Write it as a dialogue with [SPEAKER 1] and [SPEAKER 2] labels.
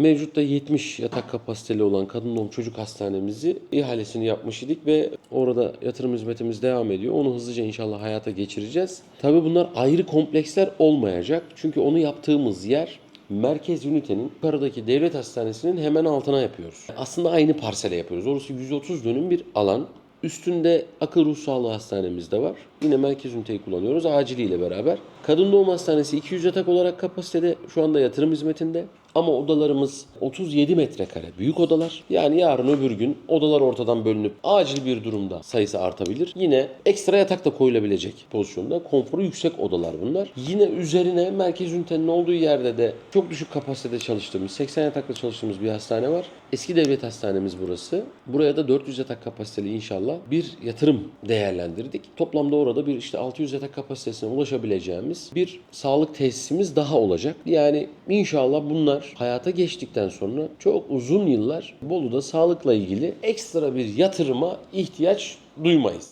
[SPEAKER 1] Mevcutta 70 yatak kapasiteli olan kadın doğum çocuk hastanemizi ihalesini yapmış idik ve orada yatırım hizmetimiz devam ediyor. Onu hızlıca inşallah hayata geçireceğiz. Tabii bunlar ayrı kompleksler olmayacak. Çünkü onu yaptığımız yer merkez ünitenin yukarıdaki devlet hastanesinin hemen altına yapıyoruz. Aslında aynı parsele yapıyoruz. Orası 130 dönüm bir alan. Üstünde akıl ruh sağlığı hastanemiz de var. Yine merkez üniteyi kullanıyoruz aciliyle beraber. Kadın doğum hastanesi 200 yatak olarak kapasitede şu anda yatırım hizmetinde. Ama odalarımız 37 metrekare büyük odalar. Yani yarın öbür gün odalar ortadan bölünüp acil bir durumda sayısı artabilir. Yine ekstra yatak da koyulabilecek pozisyonda. Konforu yüksek odalar bunlar. Yine üzerine merkez ünitenin olduğu yerde de çok düşük kapasitede çalıştığımız, 80 yatakla çalıştığımız bir hastane var. Eski devlet hastanemiz burası. Buraya da 400 yatak kapasiteli inşallah bir yatırım değerlendirdik. Toplamda orada bir işte 600 yatak kapasitesine ulaşabileceğimiz bir sağlık tesisimiz daha olacak. Yani inşallah bunlar hayata geçtikten sonra çok uzun yıllar Bolu'da sağlıkla ilgili ekstra bir yatırıma ihtiyaç duymayız.